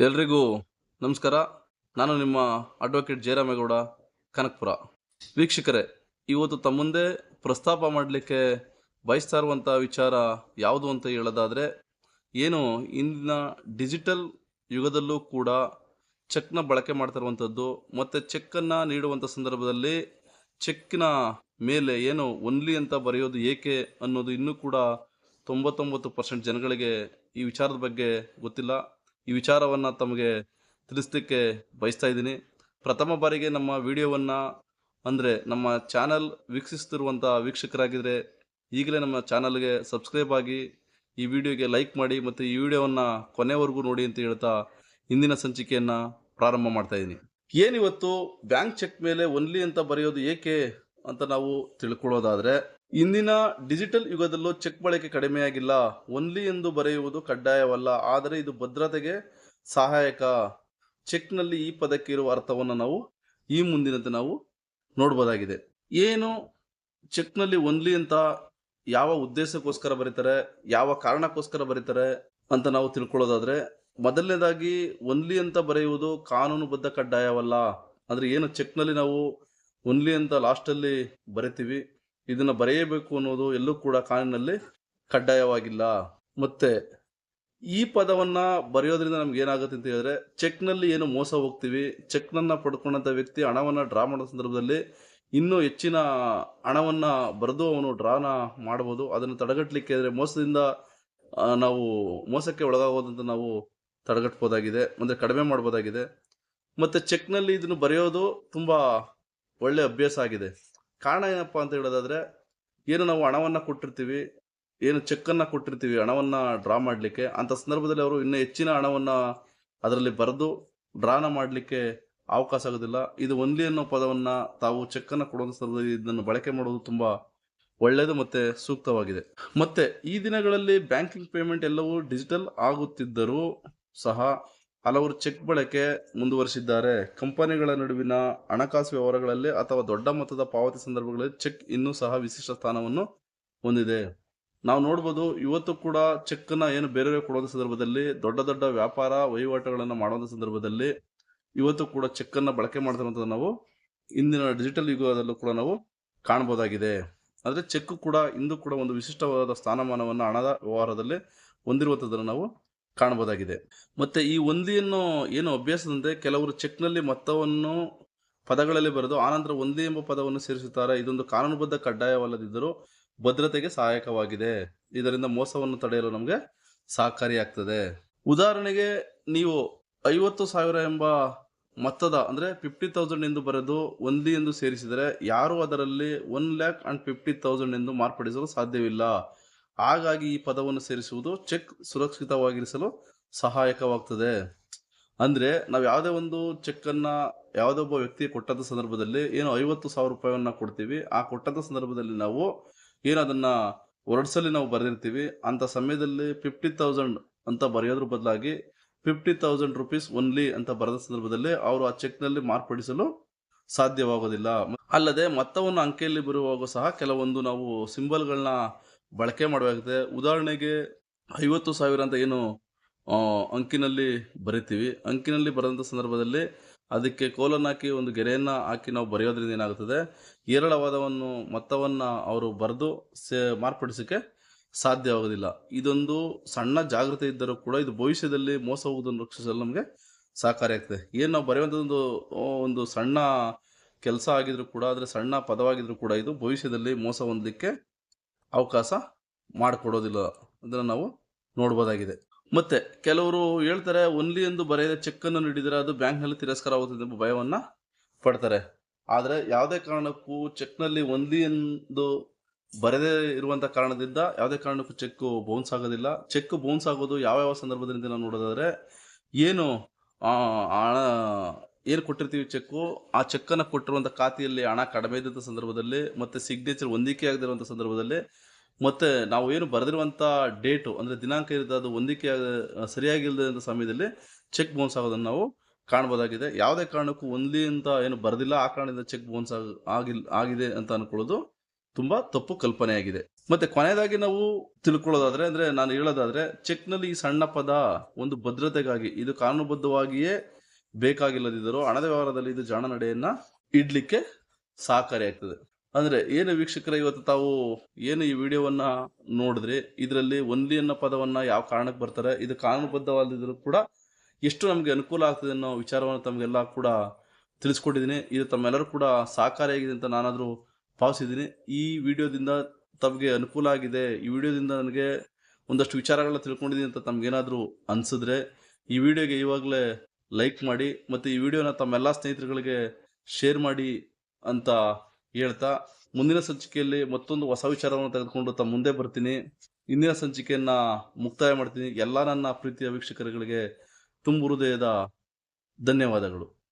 ಎಲ್ರಿಗೂ ನಮಸ್ಕಾರ. ನಾನು ನಿಮ್ಮ ಅಡ್ವೊಕೇಟ್ ಜಯರಾಮೇಗೌಡ, ಕನಕಪುರ. ವೀಕ್ಷಕರೇ, ಇವತ್ತು ತಮ್ಮ ಮುಂದೆ ಪ್ರಸ್ತಾಪ ಮಾಡಲಿಕ್ಕೆ ಬಯಸ್ತಾ ಇರುವಂಥ ವಿಚಾರ ಯಾವುದು ಅಂತ ಹೇಳೋದಾದರೆ, ಏನು ಇಂದಿನ ಡಿಜಿಟಲ್ ಯುಗದಲ್ಲೂ ಕೂಡ ಚೆಕ್ನ ಬಳಕೆ ಮಾಡ್ತಿರುವಂಥದ್ದು, ಮತ್ತು ಚೆಕ್ಕನ್ನು ನೀಡುವಂಥ ಸಂದರ್ಭದಲ್ಲಿ ಚೆಕ್ಕಿನ ಮೇಲೆ ಏನು ಒನ್ಲಿ ಅಂತ ಬರೆಯೋದು ಏಕೆ ಅನ್ನೋದು ಇನ್ನೂ ಕೂಡ ತೊಂಬತ್ತೊಂಬತ್ತು ಪರ್ಸೆಂಟ್ ಜನಗಳಿಗೆ ಈ ವಿಚಾರದ ಬಗ್ಗೆ ಗೊತ್ತಿಲ್ಲ. ಈ ವಿಚಾರವನ್ನು ತಮಗೆ ತಿಳಿಸ್ಲಿಕ್ಕೆ ಬಯಸ್ತಾ ಇದ್ದೀನಿ. ಪ್ರಥಮ ಬಾರಿಗೆ ನಮ್ಮ ವಿಡಿಯೋವನ್ನು ಅಂದರೆ ನಮ್ಮ ಚಾನಲ್ ವೀಕ್ಷಿಸ್ತಿರುವಂಥ ವೀಕ್ಷಕರಾಗಿದ್ದರೆ ಈಗಲೇ ನಮ್ಮ ಚಾನಲ್ಗೆ ಸಬ್ಸ್ಕ್ರೈಬ್ ಆಗಿ ಈ ವಿಡಿಯೋಗೆ ಲೈಕ್ ಮಾಡಿ ಮತ್ತು ಈ ವಿಡಿಯೋವನ್ನು ಕೊನೆವರೆಗೂ ನೋಡಿ ಅಂತ ಹೇಳ್ತಾ ಇಂದಿನ ಸಂಚಿಕೆಯನ್ನು ಪ್ರಾರಂಭ ಮಾಡ್ತಾ ಇದ್ದೀನಿ. ಏನಿವತ್ತು ಬ್ಯಾಂಕ್ ಚೆಕ್ ಮೇಲೆ ಒನ್ಲಿ ಅಂತ ಬರೆಯೋದು ಏಕೆ ಅಂತ ನಾವು ತಿಳ್ಕೊಳ್ಳೋದಾದರೆ ಇಂದಿನ ಡಿಜಿಟಲ್ ಯುಗದಲ್ಲೂ ಚೆಕ್ ಬಳಕೆ ಕಡಿಮೆಯಾಗಿಲ್ಲ. ಒನ್ಲಿ ಎಂದು ಬರೆಯುವುದು ಕಡ್ಡಾಯವಲ್ಲ. ಆದರೆ ಇದು ಭದ್ರತೆಗೆ ಸಹಾಯಕ. ಚೆಕ್ನಲ್ಲಿ ಈ ಪದಕ್ಕೆ ಇರುವ ಅರ್ಥವನ್ನು ನಾವು ಈ ಮುಂದಿನಂತೆ ನಾವು ನೋಡ್ಬೋದಾಗಿದೆ. ಏನು ಚೆಕ್ನಲ್ಲಿ ಒನ್ಲಿ ಅಂತ ಯಾವ ಉದ್ದೇಶಕ್ಕೋಸ್ಕರ ಬರೀತಾರೆ, ಯಾವ ಕಾರಣಕ್ಕೋಸ್ಕರ ಬರೀತಾರೆ ಅಂತ ನಾವು ತಿಳ್ಕೊಳ್ಳೋದಾದ್ರೆ, ಮೊದಲನೇದಾಗಿ ಒನ್ಲಿ ಅಂತ ಬರೆಯುವುದು ಕಾನೂನುಬದ್ಧ ಕಡ್ಡಾಯವಲ್ಲ. ಅಂದ್ರೆ ಏನು ಚೆಕ್ನಲ್ಲಿ ನಾವು ಒನ್ಲಿ ಅಂತ ಲಾಸ್ಟಲ್ಲಿ ಬರಿತೀವಿ? ಇದನ್ನ ಬರೆಯಬೇಕು ಅನ್ನೋದು ಎಲ್ಲೂ ಕೂಡ ಕಾನೂನಲ್ಲಿ ಕಡ್ಡಾಯವಾಗಿಲ್ಲ. ಮತ್ತೆ ಈ ಪದವನ್ನ ಬರೆಯೋದ್ರಿಂದ ನಮ್ಗೆ ಏನಾಗುತ್ತೆ ಅಂತ ಹೇಳಿದ್ರೆ, ಚೆಕ್ನಲ್ಲಿ ಏನು ಮೋಸ ಹೋಗ್ತೀವಿ, ಚೆಕ್ನನ್ನ ಪಡ್ಕೊಂಡಂತ ವ್ಯಕ್ತಿ ಹಣವನ್ನ ಡ್ರಾ ಮಾಡೋ ಸಂದರ್ಭದಲ್ಲಿ ಇನ್ನೂ ಹೆಚ್ಚಿನ ಹಣವನ್ನ ಬರೆದು ಅವನು ಡ್ರಾನ ಮಾಡಬಹುದು ಅದನ್ನು ತಡೆಗಟ್ಟಲಿಕ್ಕೆ ಅಂದ್ರೆ ಮೋಸದಿಂದ ನಾವು ಮೋಸಕ್ಕೆ ಒಳಗಾಗೋದಂತ ನಾವು ತಡೆಗಟ್ಬೋದಾಗಿದೆ, ಅಂದ್ರೆ ಕಡಿಮೆ ಮಾಡ್ಬೋದಾಗಿದೆ. ಮತ್ತೆ ಚೆಕ್ನಲ್ಲಿ ಇದನ್ನು ಬರೆಯೋದು ತುಂಬಾ ಒಳ್ಳೆ ಅಭ್ಯಾಸ ಆಗಿದೆ. ಕಾರಣ ಏನಪ್ಪಾ ಅಂತ ಹೇಳೋದಾದ್ರೆ, ಏನು ನಾವು ಹಣವನ್ನು ಕೊಟ್ಟಿರ್ತೀವಿ, ಏನು ಚೆಕ್ಕನ್ನು ಕೊಟ್ಟಿರ್ತೀವಿ ಹಣವನ್ನು ಡ್ರಾ ಮಾಡಲಿಕ್ಕೆ, ಅಂತ ಸಂದರ್ಭದಲ್ಲಿ ಅವರು ಇನ್ನೂ ಹೆಚ್ಚಿನ ಹಣವನ್ನು ಅದರಲ್ಲಿ ಬರೆದು ಡ್ರಾನ ಮಾಡಲಿಕ್ಕೆ ಅವಕಾಶ ಆಗೋದಿಲ್ಲ. ಇದು ಒನ್ಲಿ ಅನ್ನೋ ಪದವನ್ನ ತಾವು ಚೆಕ್ಕನ್ನು ಕೊಡುವಂಥ ಸಂದರ್ಭದಲ್ಲಿ ಇದನ್ನು ಬಳಕೆ ಮಾಡೋದು ತುಂಬಾ ಒಳ್ಳೆಯದು ಮತ್ತೆ ಸೂಕ್ತವಾಗಿದೆ. ಮತ್ತೆ ಈ ದಿನಗಳಲ್ಲಿ ಬ್ಯಾಂಕಿಂಗ್ ಪೇಮೆಂಟ್ ಎಲ್ಲವೂ ಡಿಜಿಟಲ್ ಆಗುತ್ತಿದ್ದರೂ ಸಹ ಹಲವರು ಚೆಕ್ ಬಳಕೆ ಮುಂದುವರಿಸಿದ್ದಾರೆ. ಕಂಪನಿಗಳ ನಡುವಿನ ಹಣಕಾಸು ವ್ಯವಹಾರಗಳಲ್ಲಿ ಅಥವಾ ದೊಡ್ಡ ಮೊತ್ತದ ಪಾವತಿ ಸಂದರ್ಭಗಳಲ್ಲಿ ಚೆಕ್ ಇನ್ನೂ ಸಹ ವಿಶಿಷ್ಟ ಸ್ಥಾನವನ್ನು ಹೊಂದಿದೆ. ನಾವು ನೋಡ್ಬೋದು, ಇವತ್ತು ಕೂಡ ಚೆಕ್ ಏನು ಬೇರೆ ಕೊಡುವಂತ ಸಂದರ್ಭದಲ್ಲಿ, ದೊಡ್ಡ ದೊಡ್ಡ ವ್ಯಾಪಾರ ವಹಿವಾಟುಗಳನ್ನು ಮಾಡುವಂಥ ಸಂದರ್ಭದಲ್ಲಿ ಇವತ್ತು ಕೂಡ ಚೆಕ್ ಬಳಕೆ ಮಾಡ್ತಿರುವಂಥದ್ದು ನಾವು ಇಂದಿನ ಡಿಜಿಟಲ್ ಯುಗದಲ್ಲೂ ಕೂಡ ನಾವು ಕಾಣಬಹುದಾಗಿದೆ. ಅಂದ್ರೆ ಚೆಕ್ ಕೂಡ ಇಂದು ಕೂಡ ಒಂದು ವಿಶಿಷ್ಟವಾದ ಸ್ಥಾನಮಾನವನ್ನು ಹಣದ ವ್ಯವಹಾರದಲ್ಲಿ ಹೊಂದಿರುವಂಥದ್ದನ್ನು ನಾವು ಕಾಣಬಹುದಾಗಿದೆ. ಮತ್ತೆ ಈ ಒಂದಿಯನ್ನು ಏನು ಅಭ್ಯಾಸದಂತೆ ಕೆಲವರು ಚೆಕ್ನಲ್ಲಿ ಮೊತ್ತವನ್ನು ಪದಗಳಲ್ಲಿ ಬರೆದು ಆನಂತರ ಒಂದಿ ಎಂಬ ಪದವನ್ನು ಸೇರಿಸುತ್ತಾರೆ. ಇದೊಂದು ಕಾನೂನುಬದ್ಧ ಕಡ್ಡಾಯವಲ್ಲದಿದ್ದರೂ ಭದ್ರತೆಗೆ ಸಹಾಯಕವಾಗಿದೆ. ಇದರಿಂದ ಮೋಸವನ್ನು ತಡೆಯಲು ನಮಗೆ ಸಹಕಾರಿಯಾಗ್ತದೆ ಉದಾಹರಣೆಗೆ ನೀವು ಐವತ್ತು ಸಾವಿರ ಎಂಬ ಮೊತ್ತದ ಅಂದ್ರೆ ಫಿಫ್ಟಿ ತೌಸಂಡ್ ಎಂದು ಬರೆದು ಒಂದಿ ಎಂದು ಸೇರಿಸಿದರೆ ಯಾರು ಅದರಲ್ಲಿ one lakh and fifty thousand ಎಂದು ಮಾರ್ಪಡಿಸಲು ಸಾಧ್ಯವಿಲ್ಲ. ಹಾಗಾಗಿ ಈ ಪದವನ್ನು ಸೇರಿಸುವುದು ಚೆಕ್ ಸುರಕ್ಷಿತವಾಗಿರಿಸಲು ಸಹಾಯಕವಾಗ್ತದೆ. ಅಂದ್ರೆ ನಾವು ಯಾವುದೇ ಒಂದು ಚೆಕ್ ಅನ್ನ ಯಾವುದೋ ಒಬ್ಬ ವ್ಯಕ್ತಿ ಕೊಟ್ಟಂತ ಸಂದರ್ಭದಲ್ಲಿ ಏನು ಐವತ್ತು ಸಾವಿರ ರೂಪಾಯಿಯನ್ನ ಕೊಡ್ತೀವಿ. ಆ ಕೊಟ್ಟಂತ ಸಂದರ್ಭದಲ್ಲಿ ನಾವು ಏನು ಅದನ್ನ ಹೊರಡ್ಸಲ್ಲಿ ನಾವು ಬರೆದಿರ್ತೀವಿ. ಅಂತ ಸಮಯದಲ್ಲಿ ಫಿಫ್ಟಿ ತೌಸಂಡ್ ಅಂತ ಬರೆಯೋದ್ರ ಬದಲಾಗಿ ಫಿಫ್ಟಿ ತೌಸಂಡ್ ರುಪೀಸ್ ಒನ್ಲಿ ಅಂತ ಬರೆದ ಸಂದರ್ಭದಲ್ಲಿ ಅವರು ಆ ಚೆಕ್ನಲ್ಲಿ ಮಾರ್ಪಡಿಸಲು ಸಾಧ್ಯವಾಗೋದಿಲ್ಲ. ಅಲ್ಲದೆ ಮೊತ್ತವನ್ನು ಅಂಕೆಯಲ್ಲಿ ಬರುವಾಗ ಸಹ ಕೆಲವೊಂದು ನಾವು ಸಿಂಬಲ್ಗಳನ್ನ ಬಳಕೆ ಮಾಡಬೇಕಾಗುತ್ತೆ. ಉದಾಹರಣೆಗೆ ಐವತ್ತು ಸಾವಿರ ಅಂತ ಏನು ಅಂಕಿನಲ್ಲಿ ಬರಿತೀವಿ. ಅಂಕಿನಲ್ಲಿ ಬರೆದಂಥ ಸಂದರ್ಭದಲ್ಲಿ ಅದಕ್ಕೆ ಕೋಲನ್ನು ಹಾಕಿ ಒಂದು ಗೆರೆಯನ್ನು ಹಾಕಿ ನಾವು ಬರೆಯೋದ್ರಿಂದ ಏನಾಗುತ್ತದೆ? ಹೇರಳವಾದವನ್ನು, ಮೊತ್ತವನ್ನು ಅವರು ಬರೆದು ಸೇ, ಮಾರ್ಪಡಿಸೋಕ್ಕೆ ಸಾಧ್ಯವಾಗೋದಿಲ್ಲ ಇದೊಂದು ಸಣ್ಣ ಜಾಗೃತಿ ಇದ್ದರೂ ಕೂಡ ಇದು ಭವಿಷ್ಯದಲ್ಲಿ ಮೋಸ ಹೋಗುವುದನ್ನು ರಕ್ಷಿಸಲು ನಮಗೆ ಸಹಕಾರಿಯಾಗ್ತದೆ ಏನು ನಾವು ಬರೆಯುವಂಥದ್ದೊಂದು ಒಂದು ಸಣ್ಣ ಕೆಲಸ ಆಗಿದ್ರು ಕೂಡ, ಆದರೆ ಸಣ್ಣ ಪದವಾಗಿದ್ರು ಕೂಡ ಇದು ಭವಿಷ್ಯದಲ್ಲಿ ಮೋಸ ಹೊಂದಲಿಕ್ಕೆ ಅವಕಾಶ ಮಾಡಿಕೊಡೋದಿಲ್ಲ ಅದನ್ನು ನಾವು ನೋಡ್ಬೋದಾಗಿದೆ. ಮತ್ತೆ ಕೆಲವರು ಹೇಳ್ತಾರೆ ಒನ್ಲಿ ಎಂದು ಬರೆಯದ ಚೆಕ್ ಅನ್ನು ನೀಡಿದರೆ ಅದು ಬ್ಯಾಂಕ್ನಲ್ಲಿ ತಿರಸ್ಕಾರ ಆಗುತ್ತದೆ ಎಂಬ ಭಯವನ್ನ ಪಡ್ತಾರೆ. ಆದರೆ ಯಾವುದೇ ಕಾರಣಕ್ಕೂ ಚೆಕ್ನಲ್ಲಿ ಒನ್ಲಿ ಎಂದು ಬರೆದೇ ಇರುವಂತ ಕಾರಣದಿಂದ ಯಾವುದೇ ಕಾರಣಕ್ಕೂ ಚೆಕ್ ಬೌನ್ಸ್ ಆಗೋದಿಲ್ಲ. ಚೆಕ್ ಬೌನ್ಸ್ ಆಗೋದು ಯಾವ ಯಾವ ನಾವು ನೋಡೋದಾದ್ರೆ, ಏನು ಹಣ ಏನು ಕೊಟ್ಟಿರ್ತೀವಿ ಚೆಕ್ಕು ಆ ಚೆಕ್ಕನ್ನು ಕೊಟ್ಟಿರುವಂಥ ಖಾತೆಯಲ್ಲಿ ಹಣ ಕಡಿಮೆ ಇದ್ದಂಥ ಸಂದರ್ಭದಲ್ಲಿ ಮತ್ತೆ ಸಿಗ್ನೇಚರ್ ಹೊಂದಿಕೆ ಆಗದಿರುವಂಥ ಸಂದರ್ಭದಲ್ಲಿ ಮತ್ತೆ ನಾವು ಏನು ಬರೆದಿರುವಂಥ ಡೇಟು, ಅಂದರೆ ದಿನಾಂಕ ಇರುತ್ತೆ ಅದು ಹೊಂದಿಕೆ ಆಗ- ಸರಿಯಾಗಿಲ್ಲದ ಸಮಯದಲ್ಲಿ ಚೆಕ್ ಬೌನ್ಸ್ ಆಗೋದನ್ನು ನಾವು ಕಾಣ್ಬೋದಾಗಿದೆ. ಯಾವುದೇ ಕಾರಣಕ್ಕೂ ಒಂದ್ಲಿ ಅಂತ ಏನು ಬರೆದಿಲ್ಲ, ಆ ಕಾರಣದಿಂದ ಚೆಕ್ ಬೌನ್ಸ್ ಆಗಿಲ್, ಆಗಿದೆ ಅಂತ ಅನ್ಕೊಳ್ಳೋದು ತುಂಬಾ ತಪ್ಪು ಕಲ್ಪನೆಯಾಗಿದೆ ಮತ್ತೆ ಕೊನೆಯದಾಗಿ ನಾವು ತಿಳ್ಕೊಳ್ಳೋದಾದ್ರೆ, ಅಂದ್ರೆ ನಾನು ಹೇಳೋದಾದ್ರೆ, ಚೆಕ್ನಲ್ಲಿ ಈ ಸಣ್ಣ ಪದ ಒಂದು ಭದ್ರತೆಗಾಗಿ, ಇದು ಕಾನೂನುಬದ್ಧವಾಗಿಯೇ ಬೇಕಾಗಿಲ್ಲದಿದ್ದರೂ ಹಣದ ವ್ಯವಹಾರದಲ್ಲಿ ಇದು ಜಾಣ ನಡೆಯನ್ನ ಇಡ್ಲಿಕ್ಕೆ ಸಹಕಾರಿಯಾಗ್ತದೆ. ಅಂದ್ರೆ ಏನು ವೀಕ್ಷಕರ, ಇವತ್ತು ತಾವು ಏನು ಈ ವಿಡಿಯೋವನ್ನ ನೋಡಿದ್ರಿ? ಇದರಲ್ಲಿ ಒಂದಿ ಅನ್ನೋ ಪದವನ್ನ ಯಾವ ಕಾರಣಕ್ಕೆ ಬರ್ತಾರೆ? ಇದು ಕಾನೂನುಬದ್ಧವಾದಿದ್ರು ಕೂಡ ಎಷ್ಟು ನಮಗೆ ಅನುಕೂಲ ಆಗ್ತದೆ ಅನ್ನೋ ವಿಚಾರವನ್ನು ತಮಗೆಲ್ಲ ಕೂಡ ತಿಳಿಸ್ಕೊಟ್ಟಿದ್ದೀನಿ. ಇದು ತಮ್ಮೆಲ್ಲರೂ ಕೂಡ ಸಹಕಾರಿಯಾಗಿದೆ ಅಂತ ನಾನಾದರೂ ಭಾವಿಸಿದ್ದೀನಿ. ಈ ವಿಡಿಯೋದಿಂದ ತಮಗೆ ಅನುಕೂಲ ಆಗಿದೆ. ಈ ವಿಡಿಯೋದಿಂದ ನನಗೆ ಒಂದಷ್ಟು ವಿಚಾರಗಳನ್ನ ತಿಳ್ಕೊಂಡಿದ್ದೀನಿ ಅಂತ ತಮಗೇನಾದರೂ ಅನ್ಸಿದ್ರೆ ಈ ವಿಡಿಯೋಗೆ ಇವಾಗಲೇ ಲೈಕ್ ಮಾಡಿ, ಮತ್ತು ಈ ವಿಡಿಯೋನ ತಮ್ಮೆಲ್ಲ ಸ್ನೇಹಿತರುಗಳಿಗೆ ಶೇರ್ ಮಾಡಿ ಅಂತ ಹೇಳ್ತಾ, ಮುಂದಿನ ಸಂಚಿಕೆಯಲ್ಲಿ ಮತ್ತೊಂದು ಹೊಸ ವಿಚಾರವನ್ನು ತೆಗೆದುಕೊಂಡು ತಮ್ಮ ಮುಂದೆ ಬರ್ತೀನಿ. ಇಂದಿನ ಸಂಚಿಕೆಯನ್ನ ಮುಕ್ತಾಯ ಮಾಡ್ತೀನಿ. ಎಲ್ಲ ನನ್ನ ಪ್ರೀತಿಯ ವೀಕ್ಷಕರುಗಳಿಗೆ ತುಂಬು ಹೃದಯದ ಧನ್ಯವಾದಗಳು.